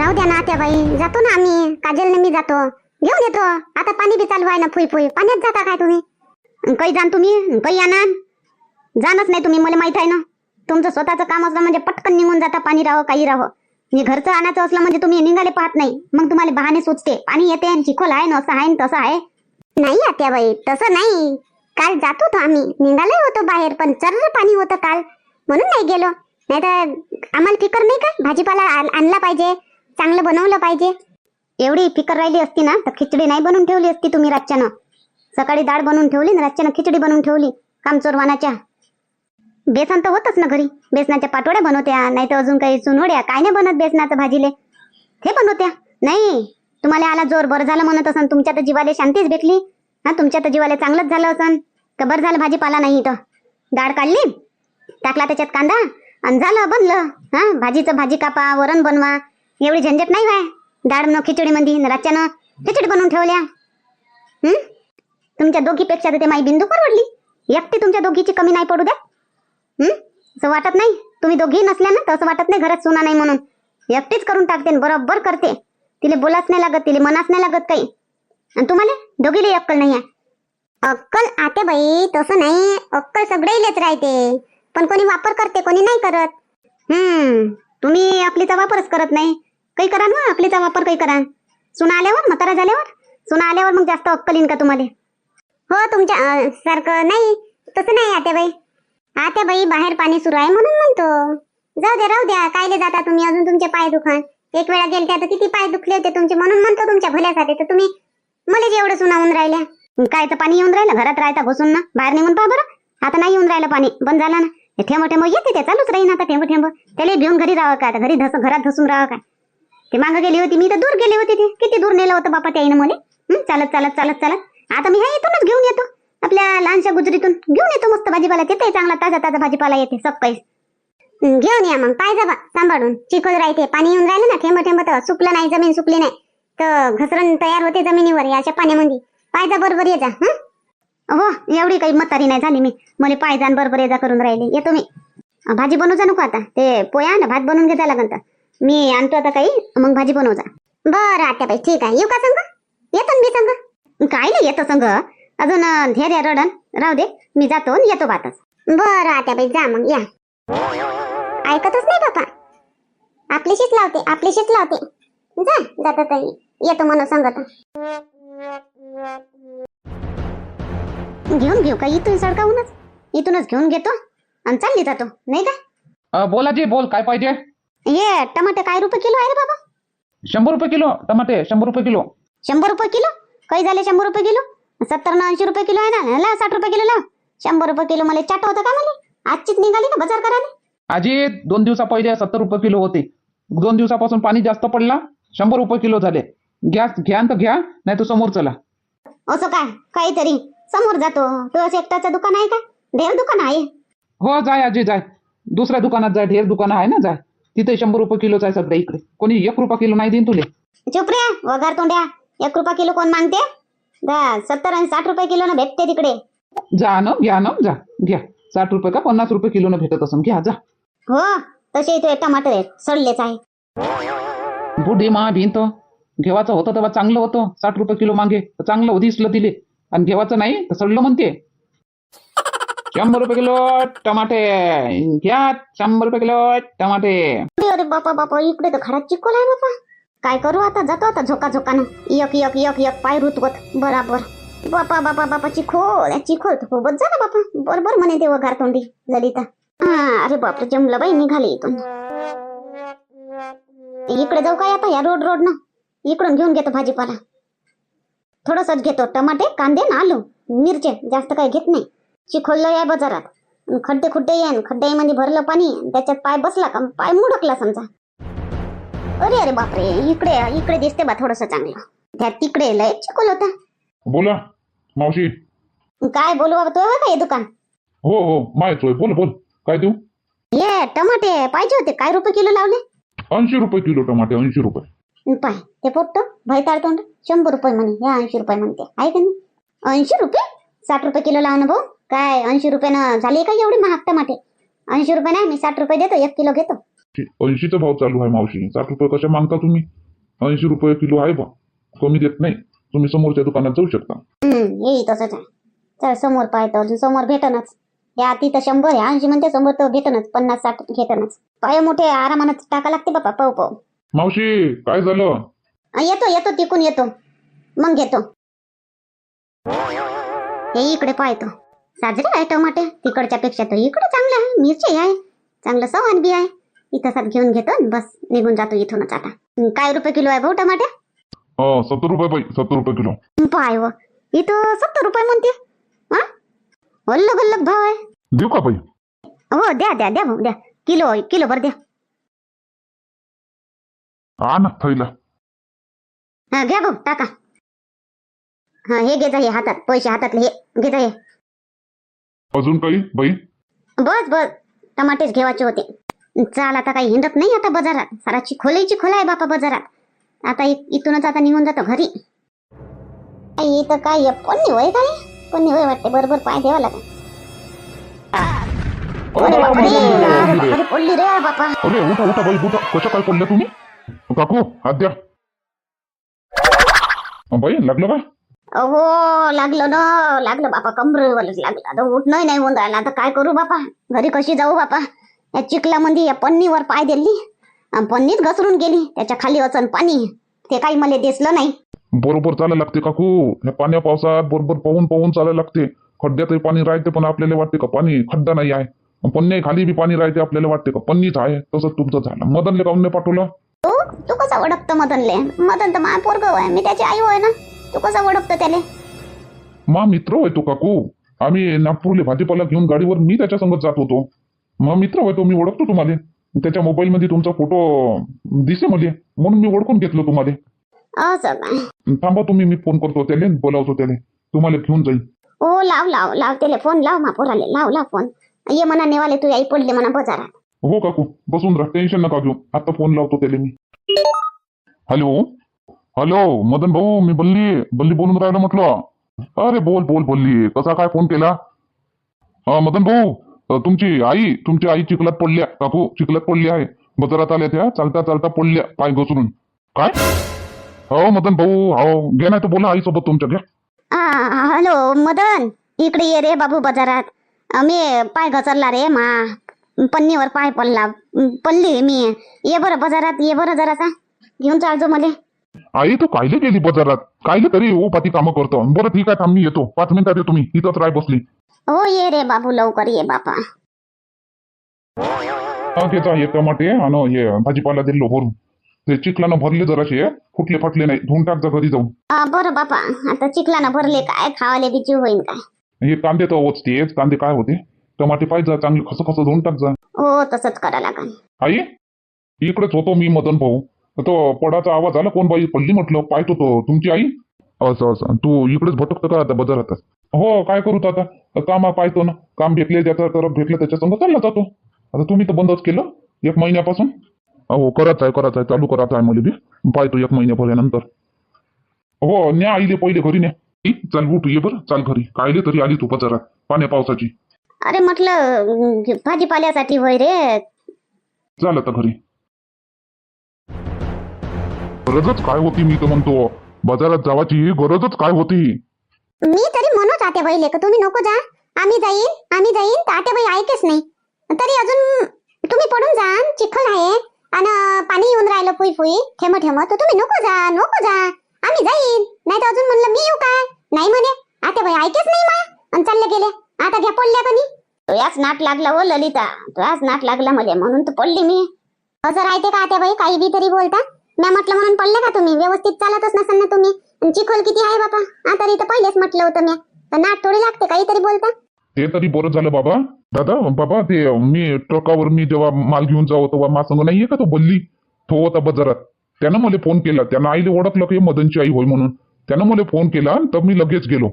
राहू द्या ना त्या बाई जातो ना आम्ही. काजल मी जातो. घेऊन येतो. आता पाणी बी चालू आहे ना फुई फुई पाण्यात जाता काय तुम्ही? काही जाण तुम्ही? काही आणा जाणच नाही तुम्ही मला माहीत आहे ना. तुमचं स्वतःचं काम असलं म्हणजे पटकन निघून जाता पाणी राहो काही राहो. मी घरचं आणायचं असलं म्हणजे तुम्ही निघाले पाहत नाही. मग तुम्हाला बहाने सुचते. पाणी येते आणि चिखोल आहे ना असं आहे तसं आहे. नाही आत्याबाई. तसं नाही. काल जात होतो आम्ही. निघाले होतो बाहेर पण चर्र पाणी होतं काल. म्हणून नाही गेलो. नाही तर आम्हाला फिकर नाही का? भाजीपाला आणला पाहिजे. चांगलं बनवलं पाहिजे. एवढी फिकर राहिली असती ना तर खिचडी नाही बनवून ठेवली असती तुम्ही रातच्यानं. सकाळी डाळ बनवून ठेवली ना रातच्यानं खिचडी बनवून ठेवली कामचोरवानाच्या बेसन तर होतच ना घरी. बेसनाच्या पाटोड्या बनवत्या नाही तर अजून काही सुनवड्या काय नाही बनत बेसनाचं भाजीले. हे बनवत्या. नाही तुम्हाला आला जोर बरं झालं म्हणत असन. तुमच्या तर जीवाला शांतीच भेटली. हा तुमच्या तर जीवाला चांगलंच झालं असन. का बरं झालं भाजीपाला नाही इथं? डाळ काढली टाकला त्याच्यात कांदा आणि झालं बनलं. हा भाजीचं भाजी कापा वरण बनवा. एवढी झंझट नाही काय डाळ न खिचडी मध्ये रातच्यानं खिचडी बनवून ठेवल्या. हं? तुमच्या दोघीपेक्षा तर ते माई बिंदू परवडली. एकटी तुमच्या दोघीची कमी नाही पडू द्या. हं? असं वाटत नाही. तुम्ही दोघी नसल्या ना तर असं वाटत नाही घरात सुना नाही म्हणून. एकटीच करून टाकते बरोबर करते. तिला बोलाच नाही लागत तिला मनाच नाही लागत काही. आणि तुम्हाला? दोघीला अक्कल नाही आहे अक्कल आते बाई तसं नाही. अक्कल सगळेलेच राहते. पण कोणी वापर करते कोणी नाही करत. हम्म तुम्ही आपलीचा वापरच करत नाही. काही करा ना आपलीचा वापर काही करा. सुना आल्यावर म्हातारा झाल्यावर? सुना आल्यावर मग जास्त अक्कल येईन का तुम्हाला? हो तुमच्या अं, सारखं नाही तसं नाही आत्याबाई. आत्याबाई बाहेर पाणी सुरू आहे म्हणून म्हणतो. जाऊ द्या राहू द्या कायले जाता तुम्ही? अजून तुमचे पाय दुखान. एक वेळा गेलत्या तर किती पाय दुखले होते तुमचे? म्हणून म्हणतो तुमच्या भल्यासाठी तर तुम्ही मला एवढं सुनावून राहिल्या. काय तर पाणी येऊन राहिलं? घरात राहता घुसून ना? बाहेर निघून पहा बरं. आता नाही येऊन राहिलं पाणी. बंद झालं ना? हे ठेंब ठेंब येते ते. चालूच राहीन आता ठेंब ठेंब. त्याला घेऊन घरी राहावं का? आता घरी धस घरात धसून राहावं काय ते मागं गेली होती मी तर दूर गेली होती ती. किती दूर नेलं होतं बापा त्याईनं मला? चालत चालत चालत चालत. आता मी ह्या इथूनच घेऊन येतो. आपल्या लहानशा गुजरीतून घेऊन येतो मस्त भाजीपाला. तिथे चांगला ताजा ताजा भाजीपाला येते सकाळी घेऊन या मग. पाय जा सांभाळून. चिखल राहते पाणी येऊन राहिलं ना थेंब थेंब तर सुकलं नाही जमीन सुकली नाही. तर घसरण तयार होते जमिनीवर याच्या पाण्यामध्ये. पाय जा बरोबर ये जा हो? एवढी काही मतारी नाही झाली मी. मला पाय जाण बरोबर ये जा करून राहिले. येतो मी. भाजी भाजी बनवजा नको आता. ते पोया ना भात बनवून घेता लागन तर. मी आणतो आता काही मग भाजी बनवजा बरं आता बाई ठीक आहे. येऊ का संग? येतो ना मी संग? काय नाही येतो संग. अजून अं, धैर्य रडन. राहू दे. मी जातो आणि येतो बातच. बरं आता जा मग या. ऐकतच नाही बापा. आपलीशीच लावते आपलीशीच लावते. जा जाता ताई येतो म्हणून सांगत घेऊन घेऊ का? इथून सडकाहूनच. इथूनच घेऊन घेतो आणि चालली जातो. नाही का? बोला जी बोल. काय पाहिजे? हे टमाटे काय रुपये किलो आहे रे बाबा? शंभर रुपये किलो टमाटे शंभर रुपये किलो. शंभर रुपये किलो? काही झाले शंभर रुपये किलो? सत्तर न ऐंशी रुपये किलो आहे ना? ला साठ रुपये किलो लाव शंभर रुपये किलो मला चाट होतं का मला आजचीच निघाली ना बाजार करायला? आजी दोन दिवसा पहिले सत्तर रुपये किलो होते. दोन दिवसापासून पाणी जास्त पडला शंभर रुपये किलो झाले. घ्या घ्या तर घ्या नाही तर समोर चला. असं काय? काहीतरी. समोर जातो. तुझं एकटाचं दुकान आहे का? ढेर दुकान आहे. हो जाय आजी जाय. दुसऱ्या दुकानात जाय ढेर दुकान आहे ना जाय. तिथे शंभर रुपये किलोच आहे सगळं इकडे. कोणी एक रुपया किलो नाही देईन तुले. चुप रे वगार तोंड्या. एक रुपया किलो कोण मागते? दा, सत्तर आणि साठ रुपये किलो भेटते तिकडे. जा न घ्या न जा. घ्या. साठ रुपये का पन्नास रुपये किलो भेटत असून. घ्या जा. हो तसे इथे टमाटर आहेत. सडलेच आहे. बुढी मा भिंत. घेवाचं होतं तेव्हा चांगलं होतं. साठ रुपये किलो मागे. तर चांगलं दिसलं तिले. आणि घेवाचं नाही तर सडलं म्हणते. शंभर रुपये किलो टमाटे. घ्या शंभर रुपये किलो टमाटे. अरे बापा बापा इकडे तर खराब चिकोल आहे बापा. काय करू आता? जातो आता झोका झोकानं. एक एक एक एक पाय रुतवत. बराबर. बापा बापा बापा चिखोल चिखोल तर खूपच झालं बापा. बरोबर म्हणे देव वघार तोंडी ललिता. हा अरे बापरे जमलं बाई निघाली इथून. इकडे जाऊ काय आता या रोड रोड ना? इकडून घेऊन घेतो भाजीपाला. थोडसच घेतो. टमाटे कांदे ना आलू. मिरचे जास्त काही घेत नाही. चिखोल आहे बाजारात. खड्डे खुड्डे येईन खड्ड्यामध्ये भरलं पाणी त्याच्यात पाय बसला का पाय मुडकला समजा. अरे अरे बापरे इकडे इकडे दिसते बा थोडस चांगलं. त्या तिकडे लय चिखोल होता. बोला मावशी. काय बोलू बाबा तो का हे दुकान? हो हो माहितोय बोल बोल. काय देऊ? ये टमाटे पाहिजे होते. काय रुपये किलो लावले? ऐंशी रुपये किलो टमाटे ऐंशी रुपये. पाय ते पोट्ट भयताळ तोंड. शंभर रुपये म्हणे या ऐंशी रुपये म्हणते. आहे का नाही? ऐंशी रुपये? साठ रुपये किलो लावणं भाऊ. काय ऐंशी रुपयानं झाले का एवढे महाग टमाटे? ऐंशी रुपये नाही मी साठ रुपये देतो एक किलो घेतो. ऐंशीचा भाव चालू आहे मावशी. साठ रुपये कशा मागता तुम्ही? ऐंशी रुपये किलो आहे बा. कमी देत नाही. तुम्ही समोरच्या दुकानात जाऊ शकता. येई तसंच आहे. चल समोर पाहतो अजून. समोर भेटनच. या आती तर शंभर आहे. ऐंशी म्हणते समोर तर भेटनच. पन्नास साठ घेतनच. पाय मोठे आरामानं टाका लागते बापा पाहू पाहू. मावशी काय झालं? येतो येतो तिकून येतो. मग घेतो. हे इकडे पाहतो. साजरे आहे टमाटे. तिकडच्या पेक्षा तर इकडे चांगले आहे. मिरची आहे. चांगलं सवान बी आहे. इथं सात घेऊन घेतो बस निघून जातो इथूनच आता. काय रुपये किलो आहे भाऊ टमाटे? हो सत्तर रुपये बाई सत्तर रुपये किलो. पाय व. इथं सत्तर रुपये म्हणते. हा? वल्लग भाव आहे. देऊ का बाई? हो द्या द्या द्या भाऊ द्या. किलो किलो भर द्या. हा ना थैला. हा घ्या भाऊ टाका. हा हे घे जा हे हातात पैसे हातातले हे घे जा हे. अजून काही? बाई? बस बस. टमाटेच घेवायचे होते. चाल आता काही हिंडत नाही आता बाजारात. सारा चिखोलाही चिखोला आहे बापा बाजारात. आता इथूनच आता निघून जातो घरी. आई, इथं काय पन्नी होय काय? पन्नी होय वाटते? बरोबर पाय द्यावा लागेल. बापरे, पडली रे बापा. अरे उठा उठा बाई उठा. काय तुम्ही? काकू हात द्या. बाई लागलं का? अहो लागलं ना लागलं बापा कमरेवरच लागलं. आता उठ नाही नाही होऊन राहिलं. आता काय करू बापा? घरी कशी जाऊ बापा? या चिखलामध्ये या पन्नीवर पाय दिली. पन्नीच घसरून गेली. त्याच्याखाली अचन पाणी. ते काही मला दिसलं नाही. बरोबर चालायला लागते काकू. ह्या पाण्या पावसात बरोबर पाहून पाहून चालायला लागते. खड्ड्यातही पाणी राहते पण आपल्याला वाटते का पाणी खड्डा नाही आहे? पन्ने खाली बी पाणी राहते आपल्याला वाटते का पन्नीच आहे? तसंच तुमचं झालं. मदनले काऊन नाही पाठवलं? तू? तू कसा ओळखतो मदनले? मदन तर मा पोरग आहे. मी त्याची आई होय ना? तू कसा ओळखतो त्याले? मा मित्र होय तो काकू. आम्ही नागपूरले भाजीपाला घेऊन गाडीवर मी त्याच्या संगत जात होतो. मा मित्र होय तो मी ओळखतो तुम्हाला. त्याच्या मोबाईल मध्ये तुमचा फोटो दिसे मला म्हणून मी ओळखून घेतलो तुम्हाला. असं काय थांबा तुम्ही मी फोन करतो त्याले बोलावतो त्याले. तुम्हाला घेऊन जाईल ओ लाव लाव लाव त्याले फोन लाव मा पोराले. लाव लाव फोन. ये म्हणा नेवाले तू आई पडले म्हणा बाजारात. हो काकू बसून राहा. टेन्शन नका घेऊ. आता फोन लावतो त्याले मी. हॅलो? हॅलो मदन भाऊ मी बल्ली बल्ली बोलून राहिलो म्हटलं. अरे बोल बोल बोलली. कसा काय फोन केला? मदन भाऊ तुमची आई तुमची आई चिखलात पडल्या. काकू चिखलात पडली आहे. बाजारात आल्या त्या चालता चालता पडल्या पाय घसरून. काय? हो मदन भाऊ हो. घे नाही तर बोला आई सोबत तुमच्या घ्या. हॅलो मदन. इकडे ये रे बाबू बाजारात. मी पाय घसरला रे मा. पन्नीवर पाय पडला. पडली मी. ये बरं बाजारात ये बरं जरासा. घेऊन चालतो मला. आई तू कायले गेली बाजारात? कायले तरी ओ पाती कामं करतो? बरं ठीक आहे थांब मी येतो. पाच मिनिटात येतो मी इथंच राय बसली. हो ये रे बाबू लवकर ये बापा. हा त्याचा हे टमाटे. आणि हे भाजीपाला दिलो भरून. ते चिखलानं भरले जराशे. फुटले फाटले नाही. धुवून टाक जा घरी जाऊन. बरं बापा. आता चिखलानं भरले काय? खावाले बिची होईन काय? हे कांदे तर ओचतेच कांदे काय होते? टमाटे पाहिजे चांगले खस खस धुवून टाक जा. हो तसंच करा लागन. आई इकडेच होतो मी मदन भाऊ. तो पडाचा आवाज आला कोण बाई? पडली म्हटलं. पाहतो तो तुमची आई? असं असं. तू इकडेच भटकतो का आता बाजारातच हो काय करू आता? कामा पाहतो ना. काम भेटले ज्याचा तरफ भेटलं त्याच्या संग चालला जातो. आता तुम्ही तर बंदच केलं एक महिन्यापासून. हो करायचं आहे करायचं आहे. चालू करायचं आहे मला बी. पाहतो एक महिन्यापर्यंत हो न्या आईले पहिले घरी न्या. चल उठ ये बरं. चाल घरी. कायले तरी आली तू बाजारात. पाण्या पावसाची. अरे म्हटलं भाजीपाल्यासाठी रे. चाल आता घरी. गरजच काय होती मी तर म्हणतो. बाजारात जावाची गरजच काय होती? मी तरी म्हणूच आते बाई लेक तुम्ही नको जा. आम्ही जाईन आम्ही जाईन तर आते बाई ऐकेच नाही. तरी अजून तुम्ही पडून जा चिखल आहे. आणि पाणी येऊन राहिलं फुई फुई ठेम ठेम तर तुम्ही नको जा नको जा. आम्ही जाईन. नाही तर अजून म्हणलं मी येऊ काय नाही म्हणे. आते बाई ऐकेच नाही मा. आणि चालले गेले. आता घ्या पडल्या कनी तुझ्याच नाट लागला हो ललिता. तुझ्याच नाट लागला मला म्हणून तर पडली मी. असं राहते का आत्या बाई काही बी तरी बोलता. मी म्हटलं म्हणून पडले का तुम्ही? व्यवस्थित चालतच नसाल ना तुम्ही. आणि किती आहे बाबा आता इथं पहिलेच म्हटलं होतं मी नाट थोडी लागते काहीतरी बोलता. ते तरी बरं झालं बाबा. दादा बाबा ते मी ट्रकावर मी जेव्हा माल घेऊन जाऊ तेव्हा मा संग नाहीये का तो बल्ली? तो होता बाजारात. त्यानं मला फोन केला. त्यानं आईले ओळखलं की मदनची आई होय म्हणून. त्यानं मला फोन केला तर मी लगेच गेलो.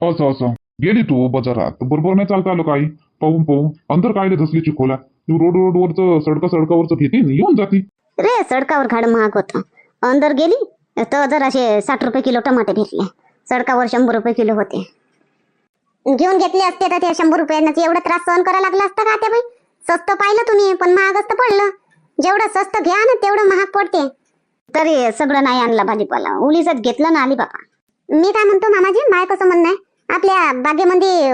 असं असं. गेली तू बाजारात. बरोबर नाही चालता आलं काही पाहून पाहून. अंतर काय धसली खोला तू रोड रोडवरचं सडका सडकावरचं घेते येऊन जाती. रे सडकावर घाड महाग होतं. अंदर गेली तर जराशे साठ रुपये किलो टमाटे भेटले सडकावर शंभर रुपये किलो होते. घेऊन घेतले असते तर ते शंभर रुपयांना एवढा त्रास सहन करायला लागला असता का ते बाई? स्वस्त पाहिलं तुम्ही पण महागच तर पडलं. जेवढं स्वस्त घ्या ना तेवढं महाग पडते. तरी सगळं नाही आणला भाजीपाला. उलीच घेतलं ना आली बाबा मी काय म्हणतो मामाजी माय कसं म्हणणं आहे. आपल्या बागेमध्ये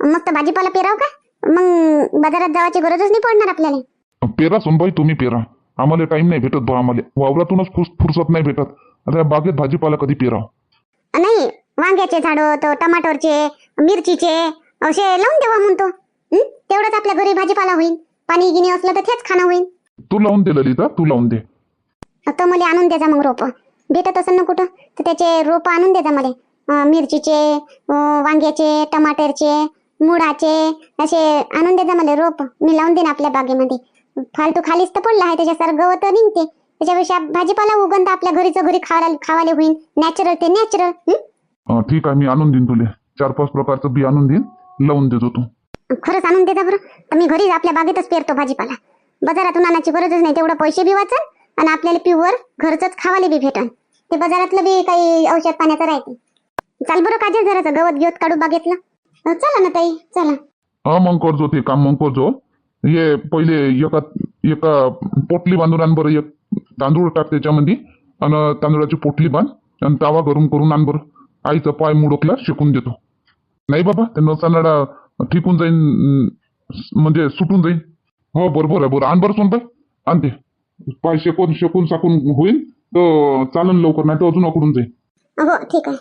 मस्त भाजीपाला पेराव का? मग बाजारात जावाची गरजच नाही पडणार आपल्याला. पेरा सोनबाई तुम्ही पेरा. आम्हाला टाइम नाही भेटत बा आम्हाला. वावरातूनच फुस फुरसत नाही भेटत. आता या बागेत भाजीपाला कधी पेराव? नाही वांग्याचे झाडं टमाटरचे मिरचीचे असे लावून देवा म्हणतो? तेवढंच आपल्या घरी भाजीपाला होईल. पाणी गिनी असलं तर तेच खाणं होईल. तू लावून दे ललिता तू लावून दे. तर मला आणून द्यायचा मग रोप. भेटत असेल ना कुठं? तर त्याचे रोप आणून द्यायचा मला. मिरचीचे वांग्याचे टमाटरचे मुळाचे असे आणून द्यायचा मला रोप. मी लावून देईन आपल्या बागेमध्ये. फालतू खालीच तर पडला आहे त्याच्यासारखं गवत निघते. त्याच्यापेक्षा भाजीपाला उगवता आपल्या घरीचं घरी खावायला खावाले होईल नॅचरल ते नॅचरल ठीक आहे मी आणून देईन तुले. चार पाच प्रकारचं बी आणून देईन लावून देतो तू. खरंच आणून देता बरं? तर मी घरीच आपल्या बागेतच पेरतो भाजीपाला. बाजारातून आणायची गरजच नाही तेवढं पैसे बी वाचन आणि आपल्याला प्युअर घरचंच खावाले बी भेटन. ते बाजारातलं बी काही औषध पाण्याचं राहते. चाल बरं काजल जराचं गवत घेऊत काढू बागेतलं. चला ना ताई चला. हा मग करजो ते काम मग करजो. ये पहिले एका एका पोटली बांधून आण बरं एक तांदूळ टाक त्याच्यामध्ये आणि तांदूळाची पोटली बांध आणि तावा गरम करून आण बरं आईचा पाय मुडकला शेकून देतो. नाही बाबा ते नसानाडा ठिकून जाईन म्हणजे सुटून जाईन. हो बरोबर आहे बरं आण बरं सोनबाई आण ते पाय शेकून शेकून साकून होईल तर चालन लवकर नाही तर अजून अकडून जाईल हो ठीक आहे.